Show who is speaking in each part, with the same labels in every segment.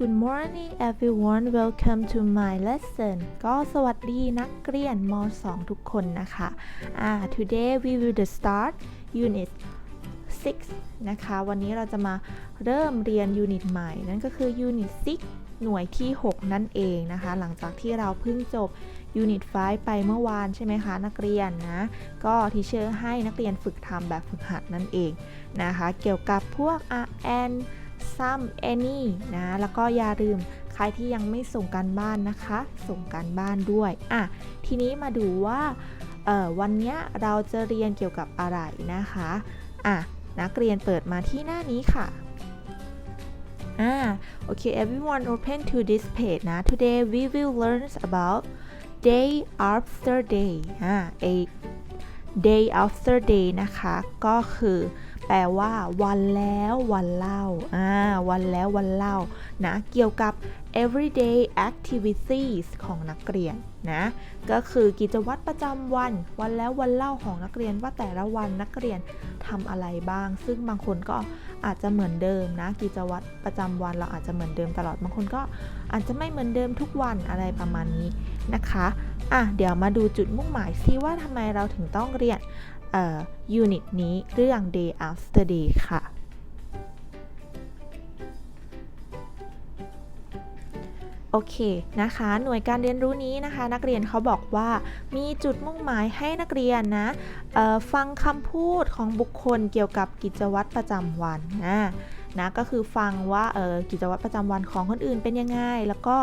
Speaker 1: Good morning everyone welcome to my lesson ก็สวัสดีนักเรียนม 2 ทุกคนนะคะอ่า today we will start unit 6 นะคะ วันนี้เราจะมาเริ่มเรียน unit ใหม่ นั่นก็คือ unit 6หน่วยที่ 6 นั่นเองนะคะ หลังจากที่เราเพิ่งจบ unit 5ไปเมื่อวานใช่ไหมคะนักเรียนนะ ก็ทีเชอร์ให้นักเรียนฝึกทำแบบฝึกหัดนั่นเองนะคะ เกี่ยวกับพวก R and some any นะ แล้วก็อย่าลืมใครที่ยังไม่ส่งการบ้านนะคะ ส่งการบ้านด้วย อะ ทีนี้มาดูว่าเออวันเนี้ยเราจะเรียนเกี่ยวกับอะไรนะคะ อะ นักเรียนเปิดมาที่หน้านี้ค่ะ อ่า โอเค everyone open to this page นะ today we will learn about day after day อ่า a day after day นะคะ ก็คือ แปลว่า วันแล้ววันเล่าอ่าวันแล้ววันเล่านะเกี่ยวกับ everyday activities ของนักเรียนนะก็คือกิจวัตรประจำวัน วันแล้ววันเล่าของนักเรียนว่าแต่ละวันนักเรียนทำอะไรบ้าง ซึ่งบางคนก็อาจจะเหมือนเดิมนะ กิจวัตรประจำวันเราอาจจะเหมือนเดิมตลอดบางคนก็อาจจะไม่เหมือนเดิมทุกวันอะไรประมาณนี้นะคะอะเดี๋ยวมาดูจุดมุ่งหมายซิว่าทำไมเราถึงต้องเรียน เอ่อ unit นี้เรื่อง day after day ค่ะ โอเคนะคะ หน่วยการเรียนรู้นี้นะคะ นักเรียนเขาบอกว่ามีจุดมุ่งหมายให้นักเรียนนะฟังคำพูดของบุคคลเกี่ยวกับกิจวัตรประจำวันนะนะก็คือฟังว่ากิจวัตรประจำวันของคนอื่นเป็นยังไงแล้วก็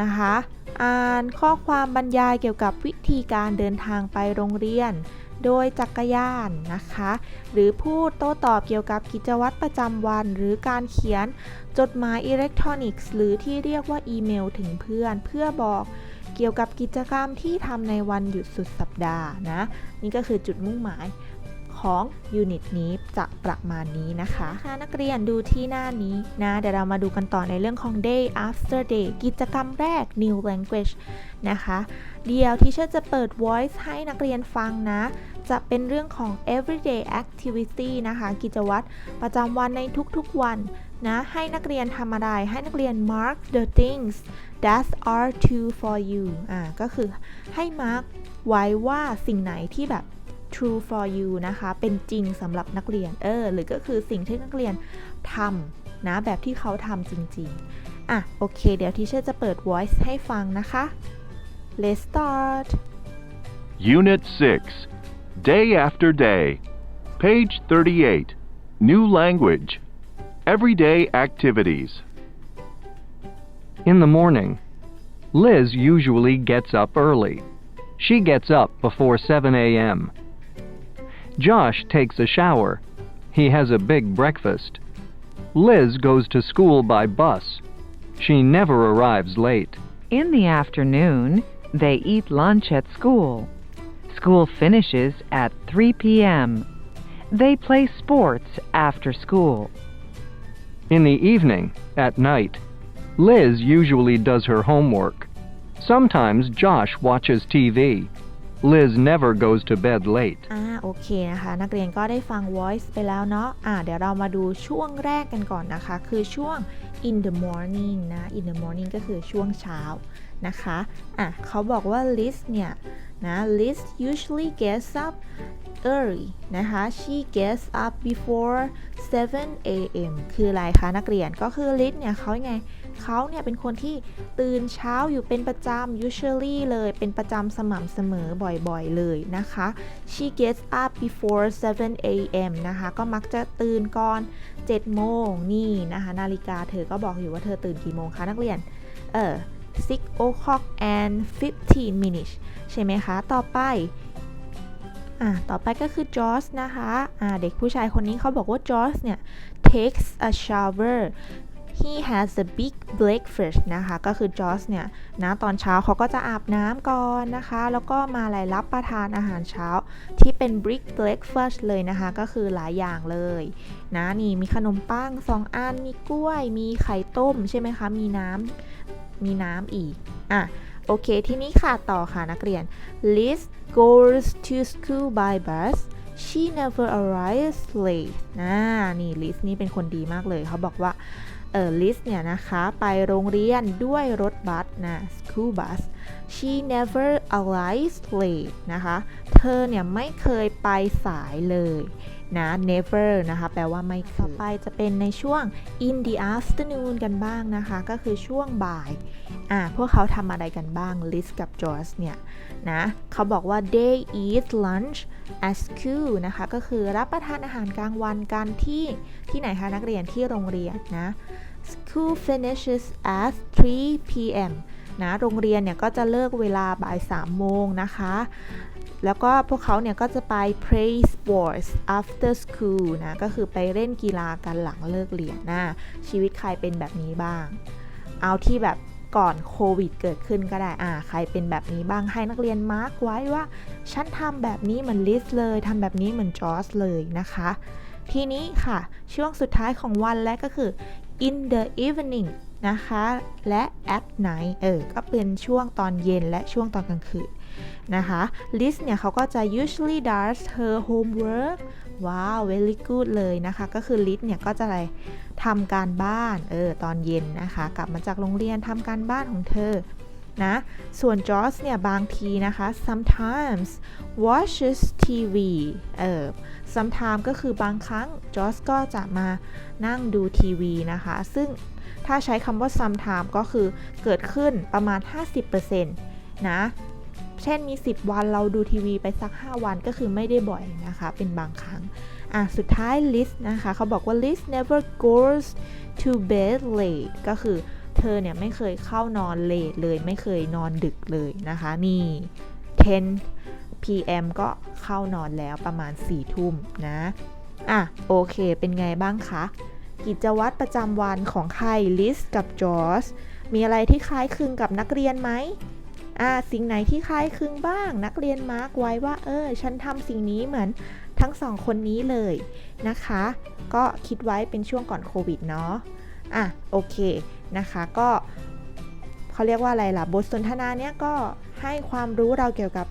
Speaker 1: นะคะอ่านข้อความบรรยายเกี่ยวกับวิธีการเดินทางไปโรงเรียน โดยจักรยานนะคะ หรือพูดโต้ตอบเกี่ยวกับกิจวัตรประจำวัน หรือการเขียนจดหมายอิเล็กทรอนิกส์หรือที่เรียกว่าอีเมลถึงเพื่อน เพื่อบอกเกี่ยวกับกิจกรรมที่ทำในวันหยุดสุดสัปดาห์นะ นี่ก็คือจุดมุ่งหมาย ของยูนิตนี้จะประมาณนี้นะคะค่ะนักเรียนดูที่หน้านี้นะเดี๋ยวเรามาดูกันต่อในเรื่องของ day after day กิจกรรมแรก new language นะคะ เดี๋ยวที่เชอร์จะเปิด voice ให้นักเรียนฟังนะ จะเป็นเรื่องของ everyday activity นะคะ กิจวัตรประจำวันในทุกๆวันนะให้นักเรียนทำอะไร ให้นักเรียน mark the things that are true for you อ่าก็คือให้ mark ไว้ว่าสิ่งไหนที่แบบ true for you นะคะ เป็นจริงสำหรับนักเรียน เออ หรือก็คือสิ่งที่นักเรียนทำนะ แบบที่เขาทำจริง ๆ อะ โอเค เดี๋ยวทีเชอร์จะเปิด voice ให้ฟังนะคะ let's start
Speaker 2: Unit 6 Day After Day. Page 38. New Language. Everyday Activities.
Speaker 3: In the morning, Liz usually gets up early. She gets up before 7 a.m. Josh takes a shower. He has a big breakfast. Liz goes to school by bus. She never arrives late.
Speaker 4: In the afternoon, they eat lunch at school. School finishes at 3 p.m. They play sports after school.
Speaker 3: In the evening, at night, Liz usually does her homework. Sometimes Josh watches TV. Liz never goes to bed late.
Speaker 1: อ่าโอเคนะคะ นักเรียนก็ได้ฟัง voice ไปแล้วเนาะอ่าเดี๋ยวเรามาดูช่วงแรกกันก่อนนะคะ คือช่วง in the morning นะ in the morning ก็คือช่วงเช้านะคะอะเขาบอกว่า Liz เนี่ยนะ Liz usually gets up early นะคะ she gets up before 7 a.m. คืออะไรคะนักเรียนก็คือ Liz เนี่ยเขาไง เขาเนี่ยเป็นคนที่ตื่นเช้าอยู่เป็นประจำ usually เลยเป็นประจำสม่ำเสมอบ่อยๆเลยนะคะ she gets up before 7 a.m. นะคะ ก็มักจะตื่นก่อน 7 โมงนี่นะคะ นาฬิกาเธอก็บอกอยู่ว่าเธอตื่นกี่โมงคะนักเรียน เออ6 o'clock and 15 minutes ใช่ไหมคะ ต่อไปอ่าต่อไปก็คือ Josh นะคะอ่าเด็กผู้ชายคนนี้เขาบอกว่า Josh เนี่ย takes a shower he has a big breakfast นะคะ ก็คือ Josh เนี่ยนะตอนเช้าเขาก็จะอาบน้ำก่อนนะคะ แล้วก็มาอะไรรับประทานอาหารเช้า ที่เป็น big breakfast เลยนะคะ ก็คือหลายอย่างเลยนะนี่มีขนมปังสองอัน มีกล้วย มีไข่ต้มใช่ไหมคะ มีน้ำมีน้ำอีก อะโอเค ทีนี้ค่ะ ต่อค่ะนักเรียน Liz goes to school by bus she never arrives late นะนี่ Liz นี่เป็นคนดีมากเลย เขาบอกว่า เออลิสเนี่ยนะคะไปโรงเรียนด้วยรถบัสนะ school bus she never arrives late นะคะ เธอเนี่ยไม่เคยไปสายเลย นะ never นะคะ แปลว่าไม่เคยต่อไปจะเป็นในช่วง in the afternoon กันบ้างนะคะ ก็คือช่วงบ่าย อ่า พวกเขาทำอะไรกันบ้างลิสกับจอร์จเนี่ย นะ เขาบอกว่า they eat lunch at school นะคะ ก็คือรับประทานอาหารกลางวันกันที่ ที่ไหนคะ นักเรียนที่โรงเรียนนะ school finishes at 3 p.m. นะ โรงเรียนเนี่ยก็จะเลิกเวลาบ่าย3โมงนะคะ แล้วก็พวกเขาเนี่ยก็จะไป play sports after school นะก็คือไปเล่นกีฬากันหลังเลิกเรียนนะชีวิตใครเป็นแบบนี้บ้าง เอาที่แบบก่อนโควิดเกิดขึ้นก็ได้อ่าใครเป็นแบบนี้บ้างให้นักเรียนมาร์กไว้ว่า ฉันทำแบบนี้เหมือนลิสเลยทำแบบนี้เหมือนจอสเลยนะคะ ทีนี้ค่ะ ช่วงสุดท้ายของวันและก็คือ in the evening นะคะ และ at night เออ ก็เป็นช่วงตอนเย็นและช่วงตอนกลางคืน นะคะ Liz เนี่ยเขาก็จะ usually does her homework ว้าว very good เลยนะคะ ก็คือ Liz เนี่ยก็จะอะไรทำการบ้านเออตอนเย็นนะคะ กลับมาจากโรงเรียนทำการบ้านของเธอนะส่วน Josh เนี่ยบางทีนะคะ sometimes watches TV เออ sometimes ก็คือบางครั้ง Josh ก็จะมานั่งดูทีวีนะคะ ซึ่งถ้าใช้คำว่า sometimes ก็คือเกิดขึ้นประมาณ 50%นะ เช่นมี 10 วันเราดูทีวีไปสัก 5 วันก็คือไม่ได้บ่อยนะคะ เป็นบางครั้งอะสุดท้าย Liz นะคะเขาบอกว่า Liz never goes to bed late ก็คือเธอเนี่ยไม่เคยเข้านอนเลทเลย ไม่เคยนอนดึกเลยนะคะนี่ 10 PM ก็เข้านอนแล้วประมาณ 4 ทุ่มนะ อะ โอเค เป็นไงบ้างคะ กิจวัตรประจำวันของใครลิสกับจอร์สมีอะไรที่คล้ายคลึงกับนักเรียนไหม อ่าสิ่งไหนที่คล้ายคลึงบ้าง นักเรียนมาร์กไว้ว่า เออ ฉันทำสิ่งนี้เหมือนทั้งสองคนนี้เลยนะคะ ก็คิดไว้เป็นช่วงก่อนโควิดเนาะอะโอเคนะคะก็เขาเรียกว่าอะไรล่ะ บทสนทนาเนี้ยก็ให้ความรู้เราเกี่ยวกับ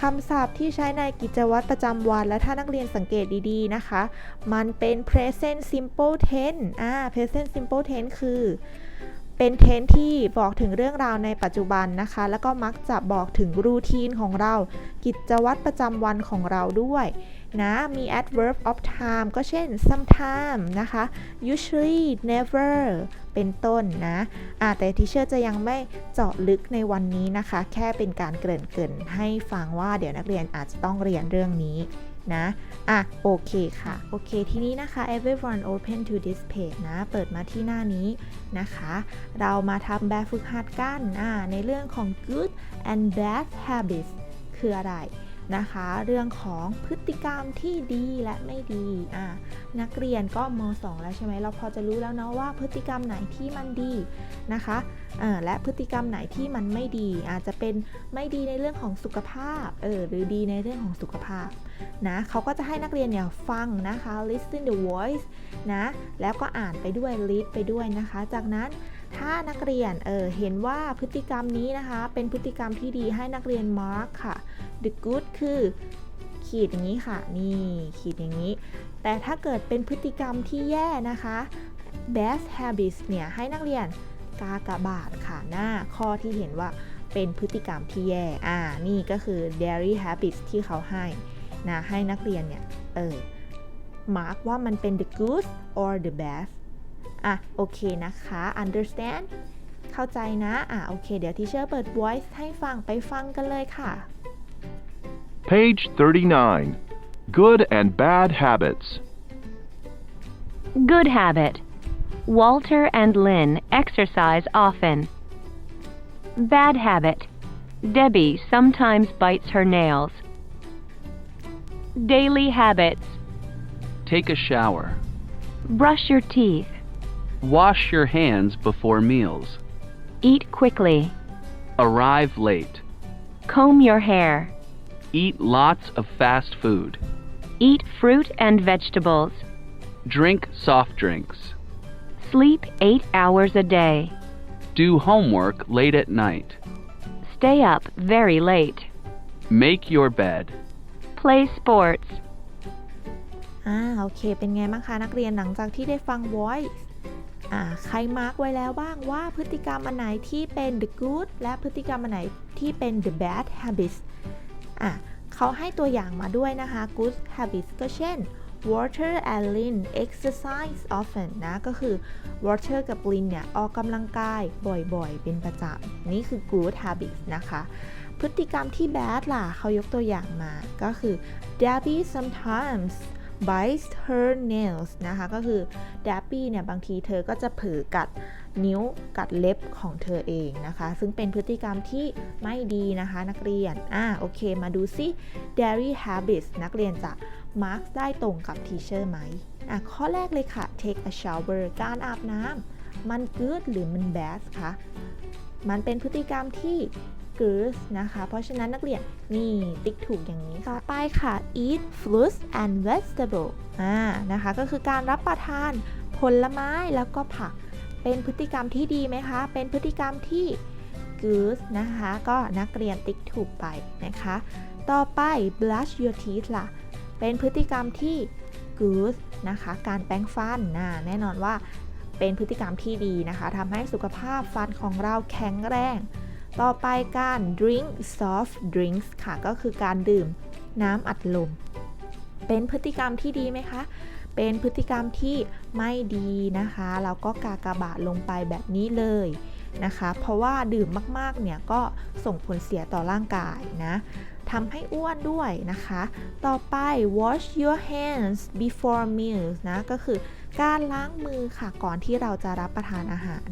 Speaker 1: คำศัพท์ที่ใช้ในกิจวัตรประจำวัน และถ้านักเรียนสังเกตดีๆนะคะ มันเป็น present simple tense อ่า present simple tense คือ เป็น tense ที่บอกถึงเรื่องราวในปัจจุบันนะคะ แล้วก็มักจะบอกถึงรูทีนของเรา กิจวัตรประจำวันของเราด้วยนะมี adverb of time ก็เช่น sometime นะคะ usually never เป็นต้นนะอ่าแต่ทิเชอร์จะยังไม่เจาะลึกในวันนี้นะคะ แค่เป็นการเกริ่นๆให้ฟังว่าเดี๋ยวนักเรียนอาจจะต้องเรียนเรื่องนี้ นะอะโอเคค่ะ โอเค ทีนี้นะคะ everyone open to this page นะ เปิดมาที่หน้านี้นะคะ เรามาทำแบบฝึกหัดกันอ่าในเรื่องของ good and bad habits คืออะไร นะคะ เรื่องของพฤติกรรมที่ดีและไม่ดีอ่านักเรียนก็ม 2 แล้วใช่ไหมเราพอจะรู้แล้วเนาะว่าพฤติกรรมไหนที่มันดีนะคะอ่าและพฤติกรรมไหนที่มันไม่ดี อาจจะเป็นไม่ดีในเรื่องของสุขภาพเออหรือดีในเรื่องของสุขภาพนะเขาก็จะให้นักเรียนเนี่ยฟังนะคะ listen the voice นะแล้วก็อ่านไปด้วย read ไปด้วยนะคะ จากนั้นถ้านักเรียนเออเห็นว่าพฤติกรรมนี้นะคะ เป็นพฤติกรรมที่ดีให้นักเรียน mark ค่ะ the good คือขีดอย่างนี้ค่ะ นี่ขีดอย่างนี้ แต่ถ้าเกิดเป็นพฤติกรรมที่แย่นะคะ bad habits เนี่ยให้นักเรียนกากบาทค่ะหน้าข้อที่เห็นว่าเป็นพฤติกรรมที่แย่ อ่า นี่ก็คือ dairy habits ที่เขาให้นะให้นักเรียนเนี่ย เออ mark ว่ามันเป็น the good or the bad อะ โอเคนะคะ understand เข้าใจนะ อะ โอเค เดี๋ยวทีเชอร์เปิด voice ให้ฟังไปฟังกันเลยค่ะ
Speaker 2: Page 39. Good and bad habits.
Speaker 5: Good habit. Walter and Lynn exercise often. Bad habit. Debbie sometimes bites her nails. Daily habits.
Speaker 6: Take a shower.
Speaker 5: Brush your teeth.
Speaker 6: Wash your hands before meals.
Speaker 5: Eat quickly.
Speaker 6: Arrive late.
Speaker 5: Comb your hair.
Speaker 6: Eat lots of fast food.
Speaker 5: Eat fruit and vegetables.
Speaker 6: Drink soft drinks.
Speaker 5: Sleep eight hours a day.
Speaker 6: Do homework late at night.
Speaker 5: Stay up very late.
Speaker 6: Make your bed.
Speaker 5: Play sports.
Speaker 1: อ่า โอเค เป็นไงบ้างคะนักเรียนหลังจากที่ได้ฟัง voice อ่าใครมาร์กไว้แล้วบ้างว่าพฤติกรรมอันไหนที่เป็น the good และพฤติกรรมอันไหนที่เป็น the bad habits อะเขาให้ตัวอย่างมาด้วยนะคะ good habits ก็เช่น Water and Lin exercise often นะ ก็คือ Water กับ Lin เนี่ย ออกกำลังกายบ่อยๆ เป็นประจำ นี่คือ good habits นะคะ พฤติกรรมที่ bad ล่ะเขายกตัวอย่างมา ก็คือ Debbie sometimes bites her nails นะคะก็คือ Debbie เนี่ยบางทีเธอก็จะเผลอกัดนิ้วกัดเล็บของเธอเองนะคะ ซึ่งเป็นพฤติกรรมที่ไม่ดีนะคะนักเรียน อ่าโอเค มาดูซิ Dairy habits นักเรียนจะมาร์กได้ตรงกับทีเชอร์ไหมอะข้อแรกเลยค่ะ take a shower การอาบน้ำมัน good หรือมัน bad คะ มันเป็นพฤติกรรมที่ good นะคะ เพราะฉะนั้นนักเรียนนี่ติ๊กถูกอย่างนี้ต่อไปค่ะ eat fruits and vegetable อ่านะคะ ก็คือการรับประทานผลไม้แล้วก็ผัก เป็นพฤติกรรมที่ดีไหมคะ เป็นพฤติกรรมที่ good นะคะ ก็นักเรียนติ๊กถูกไปนะคะ ต่อไป brush your teeth ล่ะ เป็นพฤติกรรมที่ good นะคะ การแปรงฟันนะแน่นอนว่าเป็นพฤติกรรมที่ดีนะคะทำให้สุขภาพฟันของเราแข็งแรง ต่อไปการ drink soft drinks ค่ะ ก็คือการดื่มน้ำอัดลม เป็นพฤติกรรมที่ดีไหมคะ เป็นพฤติกรรมที่ไม่ดีนะคะเราก็กากบาทลงไปแบบนี้เลยนะคะ เพราะว่าดื่มมากๆ เนี่ยก็ส่งผลเสียต่อร่างกายนะทำให้อ้วนด้วยนะคะ ต่อไป wash your hands before meals นะ ก็คือการล้างมือค่ะก่อนที่เราจะรับประทานอาหาร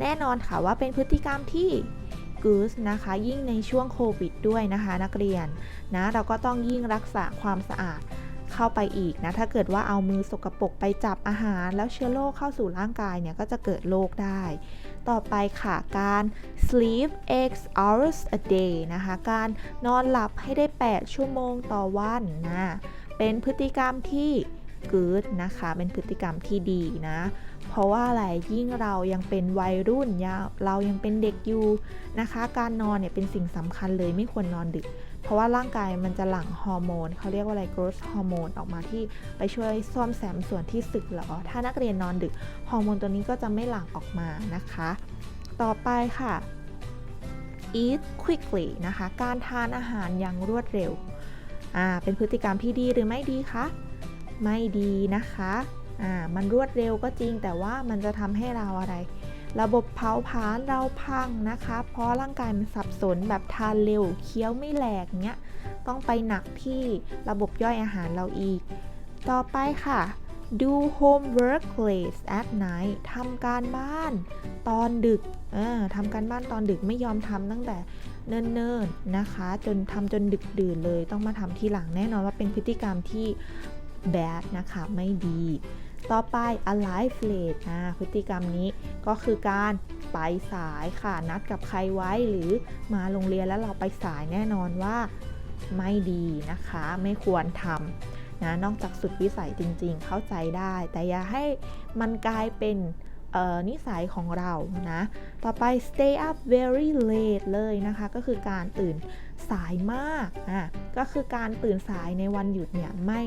Speaker 1: แน่นอนค่ะว่าเป็นพฤติกรรมที่ good นะคะ ยิ่งในช่วงโควิดด้วยนะคะ นักเรียนนะเราก็ต้องยิ่งรักษาความสะอาดเข้าไปอีกนะ ถ้าเกิดว่าเอามือสกปรกไปจับอาหาร แล้วเชื้อโรคเข้าสู่ร่างกายเนี่ย ก็จะเกิดโรคได้ ต่อไปค่ะ การ sleep 8 hours a day นะคะ การนอนหลับให้ได้ 8 ชั่วโมงต่อวันนะ เป็นพฤติกรรมที่ good นะคะ เป็นพฤติกรรมที่ดีนะ เพราะว่าอะไรยิ่งเรายังเป็นวัยรุ่นยังเรายังเป็นเด็กอยู่นะคะ การนอนเนี่ยเป็นสิ่งสำคัญเลยไม่ควรนอนดึก เพราะว่าร่างกายมันจะหลั่งฮอร์โมนเขาเรียกว่าอะไร growth ฮอร์โมนออกมาที่ไปช่วยซ่อมแซมส่วนที่สึกหรอ ถ้านักเรียนนอนดึกฮอร์โมนตัวนี้ก็จะไม่หลั่งออกมานะคะ ต่อไปค่ะ eat quickly นะคะ การทานอาหารอย่างรวดเร็ว อ่า เป็นพฤติกรรมที่ดีหรือไม่ดีคะ ไม่ดีนะคะ อ่ามันรวดเร็วก็จริง แต่ว่ามันจะทำให้เราอะไร ระบบเผาผลาญเราพังนะคะเพราะร่างกายมันสับสนแบบทานเร็วเคี้ยวไม่แหลกเงี้ยต้องไปหนักที่ระบบย่อยอาหารเราอีก ต่อไปค่ะ do homework late at night ทำการบ้านตอนดึกเออทำการบ้านตอนดึกไม่ยอมทำตั้งแต่เนิ่นๆนะคะ จนทำจนดึกดื่นเลยต้องมาทำทีหลังแน่นอนว่าเป็นพฤติกรรมที่ bad นะคะ ไม่ดี ต่อไป alive late นะพฤติกรรมนี้ก็คือการไปสายค่ะ นัดกับใครไว้หรือมาโรงเรียนแล้วเราไปสายแน่นอนว่าไม่ดีนะคะ ไม่ควรทำนะนอกจากสุดวิสัยจริงๆ เข้าใจได้ แต่อย่าให้มันกลายเป็น นิสัยของเรานะ ต่อไป stay up very late เลยนะคะ ก็คือการตื่นสายมากอะก็คือการตื่นสายในวันหยุดเนี่ยไม่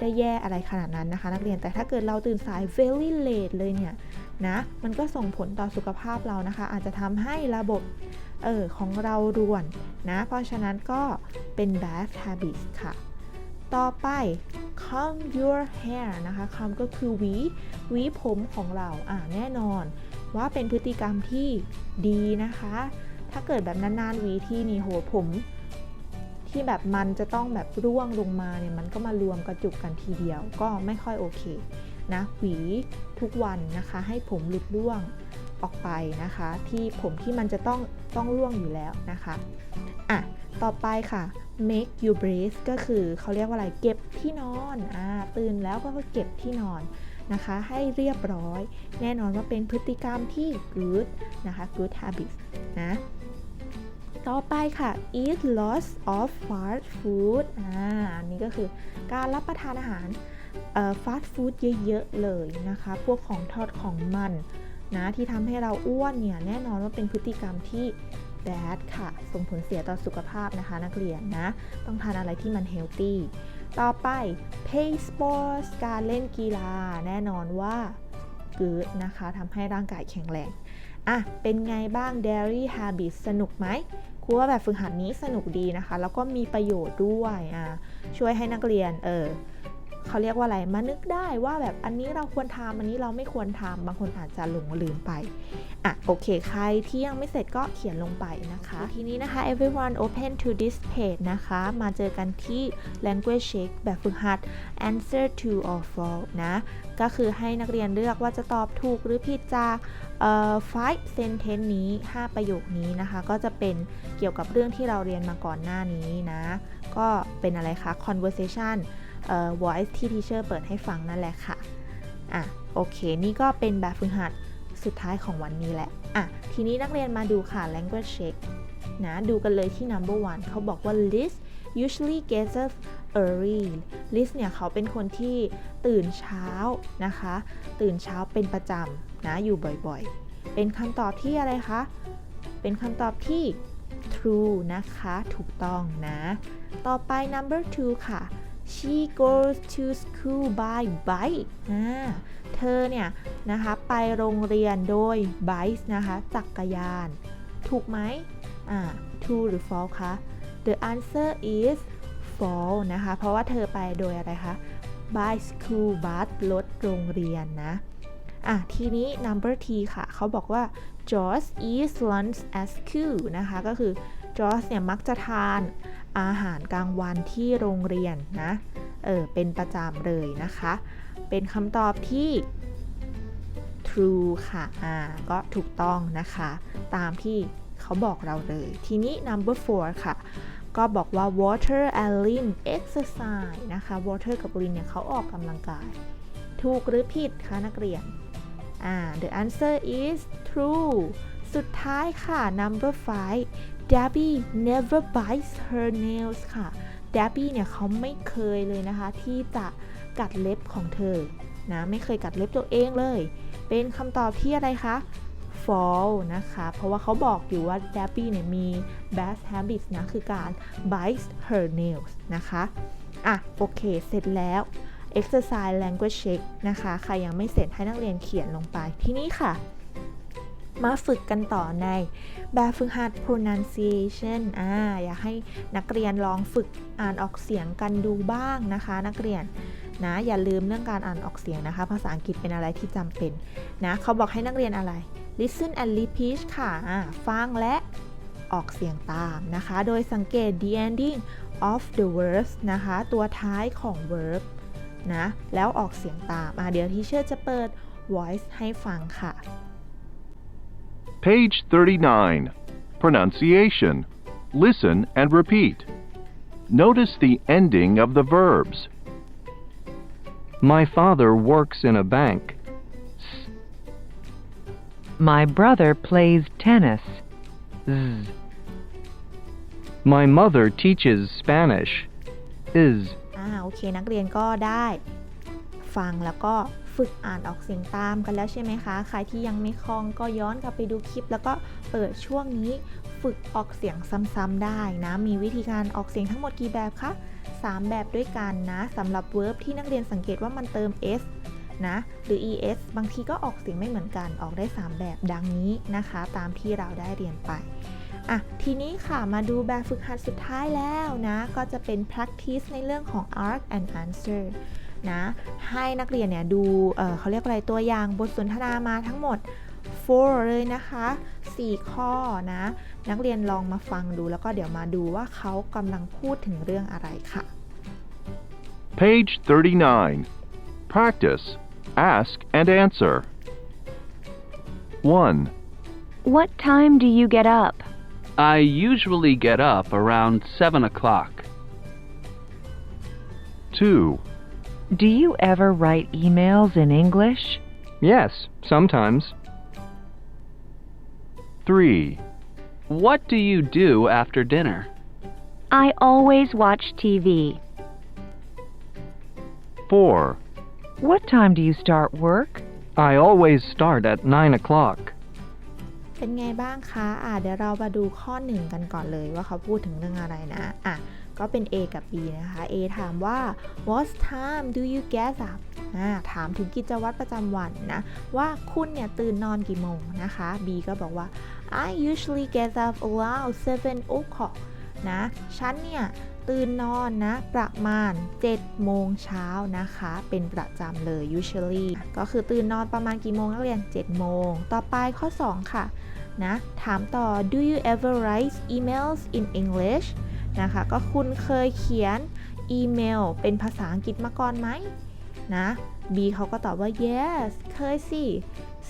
Speaker 1: ได้แย่อะไรขนาดนั้นนะคะ นักเรียน แต่ถ้าเกิดเราตื่นสาย very late เลยเนี่ยนะ มันก็ส่งผลต่อสุขภาพเรานะคะ อาจจะทำให้ระบบเออของเรารวนนะ เพราะฉะนั้นก็เป็น bad habits ค่ะ ต่อไป comb your hair นะคะ comb ก็คือหวีหวีผมของเรา อ่าแน่นอน ว่าเป็นพฤติกรรมที่ดีนะคะ ถ้าเกิดแบบนานๆหวีที่นี่โหผมที่แบบมันจะต้องแบบร่วงลงมาเนี่ยมันก็มารวมกระจุกกันทีเดียวก็ไม่ค่อยโอเคนะหวีทุกวันนะคะ ให้ผมหลุดร่วง ออกไปนะคะ ที่ผมที่มันจะต้องต้องร่วงอยู่แล้วนะคะอะต่อไปค่ะ make your bed ก็คือเขาเรียกว่าอะไรเก็บที่นอนอ่าตื่นแล้วก็เก็บที่นอนนะคะ ให้เรียบร้อย แน่นอนว่าเป็นพฤติกรรมที่ good นะคะ good habits นะต่อไปค่ะ eat lots of fast food อ่าอันนี้ก็คือการรับประทานอาหารฟาสต์ฟู้ดเยอะ ๆ เลยนะคะ พวกของทอดของมัน นะที่ทำให้เราอ้วนเนี่ยแน่นอนว่าเป็นพฤติกรรมที่ bad ค่ะ ส่งผลเสียต่อสุขภาพนะคะนักเรียนนะ ต้องทานอะไรที่มัน healthy ต่อไป play sports การเล่นกีฬาแน่นอนว่า good นะคะทำให้ร่างกายแข็งแรงอะเป็นไงบ้าง daily habits สนุกไหมครูว่าแบบฝึกหัดนี้สนุกดีนะคะ แล้วก็มีประโยชน์ด้วยอะช่วยให้นักเรียนเออ เขาเรียกว่าอะไรมานึกได้ว่าแบบอันนี้เราควรทำอันนี้เราไม่ควรทำบางคนอาจจะหลงลืมไปอะโอเค ใครที่ยังไม่เสร็จก็เขียนลงไปนะคะ ทีนี้นะคะ everyone open to this page นะคะ มาเจอกันที่ language check แบบฝึกหัด answer to or false นะ ก็คือให้นักเรียนเลือกว่าจะตอบถูกหรือผิดจากเอ่อ five sentence นี้ 5 ประโยคนี้นะคะ ก็จะเป็นเกี่ยวกับเรื่องที่เราเรียนมาก่อนหน้านี้นะ ก็เป็นอะไรคะ conversation voice ที่ teacher เปิดให้ฟังนั่นแหละค่ะอะโอเค นี่ก็เป็นแบบฝึกหัดสุดท้ายของวันนี้แหละอะทีนี้นักเรียนมาดูค่ะ language check นะดูกันเลยที่ number one เขาบอกว่า Liz usually gets up early Liz เนี่ยเขาเป็นคนที่ตื่นเช้านะคะ ตื่นเช้าเป็นประจำนะอยู่บ่อยๆ เป็นคำตอบที่อะไรคะ เป็นคำตอบที่ true นะคะ ถูกต้องนะ ต่อไป number two ค่ะ she goes to school by bike เธอเนี่ยนะคะไปโรงเรียนโดย bike นะคะจักรยาน ถูกไหมอ่า true หรือ false คะ the answer is false นะคะ เพราะว่าเธอไปโดยอะไรคะ by school bus รถโรงเรียนนะอะทีนี้ number T ค่ะ เขาบอกว่า George eats lunch at school นะคะ ก็คือ George เนี่ยมักจะทานอาหารกลางวันที่โรงเรียนนะ เออ เป็นประจำเลยนะคะ เป็นคำตอบที่ true ค่ะ อ่า ก็ถูกต้องนะคะ ตามที่เขาบอกเราเลย ทีนี้ number four ค่ะ ก็บอกว่า water and Lin exercise นะคะ water กับ Lin เนี่ยเขาออกกำลังกาย ถูกหรือผิดคะนักเรียน อ่า the answer is true สุดท้ายค่ะ number five Debbie never bites her nails ค่ะ Debbie เนี่ยเขาไม่เคยเลยนะคะ ที่จะกัดเล็บของเธอ นะ ไม่เคยกัดเล็บตัวเองเลย เป็นคำตอบที่อะไรคะ fall นะคะ เพราะว่าเขาบอกอยู่ว่า Debbie เนี่ยมี bad habits นะ คือการ bites her nails นะคะ อะ โอเค เสร็จแล้ว exercise language check นะคะ ใครยังไม่เสร็จให้นักเรียนเขียนลงไป ที่นี้ค่ะ มาฝึกกันต่อในแบบฝึกหัด pronunciation อ่าอยากให้นักเรียนลองฝึกอ่านออกเสียงกันดูบ้างนะคะ นักเรียนนะอย่าลืมเรื่องการอ่านออกเสียงนะคะ ภาษาอังกฤษเป็นอะไรที่จำเป็นนะเขาบอกให้นักเรียนอะไร listen and repeat ค่ะอ่าฟังและออกเสียงตามนะคะ โดยสังเกต the ending of the verbs นะคะ ตัวท้ายของ verb นะ แล้วออกเสียงตาม อ่าเดี๋ยวทีเชอร์จะเปิด voice ให้ฟังค่ะ
Speaker 2: Page 39. Pronunciation. Listen and repeat. Notice the ending of the verbs.
Speaker 3: My father works in a bank.
Speaker 4: My brother plays tennis. Z.
Speaker 3: My mother teaches Spanish. Is.
Speaker 1: อ่าโอเค นักเรียนก็ได้ฟังแล้วก็ ฝึกอ่านออกเสียงตามกันแล้วใช่ไหมคะ ใครที่ยังไม่คล่องก็ย้อนกลับไปดูคลิป แล้วก็เปิดช่วงนี้ฝึกออกเสียงซ้ำๆได้นะ มีวิธีการออกเสียงทั้งหมดกี่แบบคะ 3 แบบด้วยกันนะสำหรับ verb ที่นักเรียนสังเกตว่ามันเติม s นะหรือ es บางทีก็ออกเสียงไม่เหมือนกันออกได้ 3 แบบดังนี้นะคะ ตามที่เราได้เรียนไปอะทีนี้ค่ะมาดูแบบฝึกหัดสุดท้ายแล้วนะ ก็จะเป็น practice ในเรื่องของ ask and answer นะให้นักเรียนเนี่ยดูเอ่อเขาเรียกอะไรตัวอย่างบทสนทนามาทั้งหมด 4 เลยนะคะ 4 ข้อนะ นักเรียนลองมาฟังดูแล้วก็เดี๋ยวมาดูว่าเขากำลังพูดถึงเรื่องอะไรค่ะ
Speaker 2: Page 39. Practice. Ask and answer. 1,
Speaker 5: What time do you get up?
Speaker 6: I usually get up around 7 o'clock.
Speaker 2: 2,
Speaker 4: Do you ever write emails in English?
Speaker 3: Yes, sometimes.
Speaker 2: 3,
Speaker 6: What do you do after dinner?
Speaker 5: I always watch TV.
Speaker 2: 4,
Speaker 4: What time do you start work?
Speaker 3: I always start at 9 o'clock.
Speaker 1: เป็นไงบ้างคะ อ่ะเดี๋ยวเรามาดูข้อ 1 กันก่อนเลยว่าเขาพูดถึงเรื่องอะไรนะ อ่ะ ก็เป็น A กับ B นะคะ A ถามว่า What time do you get up ถามถึงกิจวัตรประจำวันนะ ว่าคุณเนี่ยตื่นนอนกี่โมงนะคะ B ก็บอกว่า I usually get up around 7 o'clock นะฉันเนี่ยตื่นนอนนะ ประมาณ 7 โมงเช้านะคะ เป็นประจำเลย usually ก็คือตื่นนอนประมาณกี่โมงนักเรียน 7 โมง ต่อไปข้อ 2 ค่ะนะ ถามต่อ do you ever write emails in English นะคะ ก็คุณเคยเขียนอีเมลเป็นภาษาอังกฤษมาก่อนไหมนะ B เขาก็ตอบว่า yes เคยสิ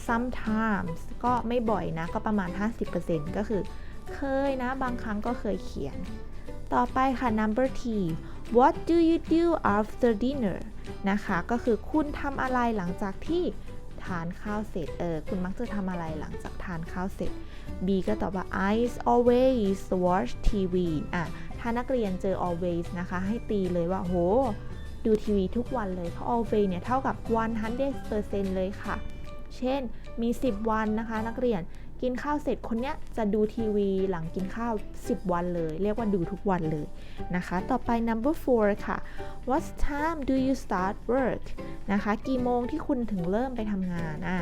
Speaker 1: sometimes ก็ไม่บ่อยนะ ก็ประมาณ 50%ก็คือเคยนะ บางครั้งก็เคยเขียน ต่อไปค่ะ number T what do you do after dinner นะคะ ก็คือคุณทำอะไรหลังจากที่ทานข้าวเสร็จ เออ คุณมักจะทำอะไรหลังจากทานข้าวเสร็จ B ก็ตอบว่า I always watch TV อะ ถ้านักเรียนเจอ always นะคะ ให้ตีเลยว่าโห ดูทีวีทุกวันเลย เพราะ always เนี่ยเท่ากับ 100%เลยค่ะ เช่นมี 10 วันนะคะ นักเรียนกินข้าวเสร็จคนเนี้ยจะดูทีวีหลังกินข้าว 10 วันเลย เรียกว่าดูทุกวันเลยนะคะ ต่อไป number four ค่ะ what time do you start work นะคะ กี่โมงที่คุณถึงเริ่มไปทำงานอะ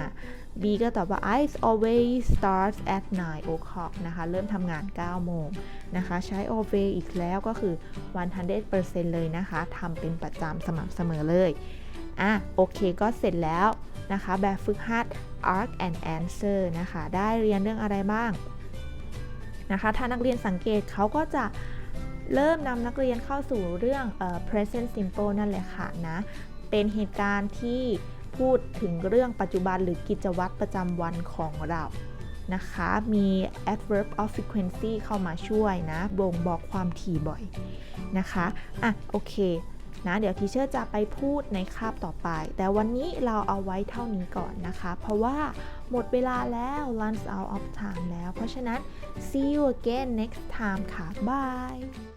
Speaker 1: B ก็ตอบว่า I always start at 9 o'clock นะคะ เริ่มทำงาน 9 โมงนะคะ ใช้ always อีกแล้วก็คือ 100%เลยนะคะ ทำเป็นประจำสม่ำเสมอเลย อะ โอเคก็เสร็จแล้วนะคะ แบบฝึกหัด arc and answer นะคะ ได้เรียนเรื่องอะไรบ้างนะคะ ถ้านักเรียนสังเกตเขาก็จะเริ่มนำนักเรียนเข้าสู่เรื่องออ present simple นั่นแหละค่ะนะ เป็นเหตุการณ์ที่ พูดถึงเรื่องปัจจุบันหรือกิจวัตรประจำวันของเรานะคะ มี adverb of frequency เข้ามาช่วยนะ บ่งบอกความถี่บ่อยนะคะ อะ โอเค นะ เดี๋ยวทีเชอร์จะไปพูดในคาบต่อไป แต่วันนี้เราเอาไว้เท่านี้ก่อนนะคะ เพราะว่าหมดเวลาแล้ว runs out of time แล้ว เพราะฉะนั้น see you again next time ค่ะ bye